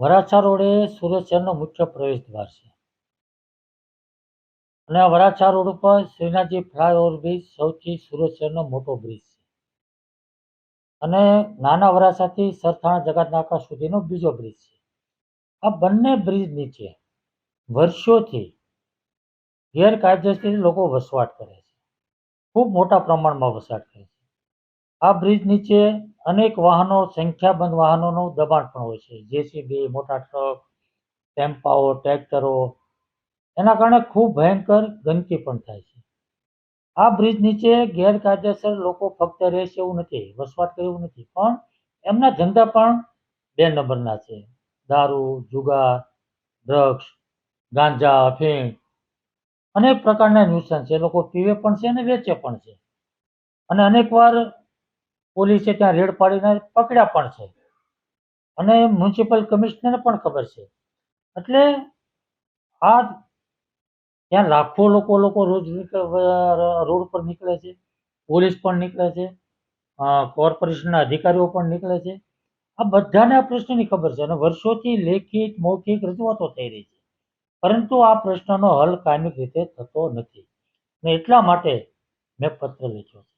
Varachha road એ સુરત શહેરનો મુખ્ય પ્રવેશ દ્વાર છે. અને આ વરાછા રોડ ઉપર શ્રીનાથજી ફ્લાયઓવર બ્રિજ સૌથી સુરત શહેરનો મોટો બ્રિજ છે. અને નાના વરાછાથી સરથાણા જગતનાકા સુધીનો બીજો બ્રિજ છે. આ બંને બ્રિજ નીચે વર્ષોથી ગેરકાયદેસર લોકો વસવાટ કરે છે. ખૂબ મોટા પ્રમાણમાં વસવાટ કરે છે. આ બ્રિજ નીચે અનેક વાહનો, સંખ્યાબંધ વાહનોનું દબાણ પણ હોય છે. જેસીબી, મોટા ટ્રક, ટેમ્પાઓ, ટ્રેક્ટરો, એના કારણે ખૂબ ભયંકર ગંદકી પણ થાય છે. આ બ્રિજ નીચે ગેરકાયદેસર લોકો ફક્ત રહેશે એવું નથી, વસવાટ કરે એવું નથી, પણ એમના ધંધા પણ બે નંબરના છે. દારૂ, જુગાર, ડ્રગ્સ, ગાંજા અફીણ અનેક પ્રકારના ન્યુસન્સ છે. લોકો પીવે પણ છે અને વેચે પણ છે. અને અનેકવાર પોલીસે ત્યાં રેડ પાડીને પકડ્યા પણ છે. અને મ્યુનિસિપલ કમિશનરને પણ ખબર છે. એટલે આ ત્યાં લાખો લોકો લોકો રોજ રોડ પર નીકળે છે. પોલીસ પણ નીકળે છે. કોર્પોરેશનના અધિકારીઓ પણ નીકળે છે. આ બધાને આ પ્રશ્નની ખબર છે અને વર્ષોથી લેખિત, મૌખિક રજૂઆતો થઈ રહી છે. પરંતુ આ પ્રશ્નનો હલ કાયમિક રીતે થતો નથી. ને એટલા માટે મેં પત્ર લખ્યો છે.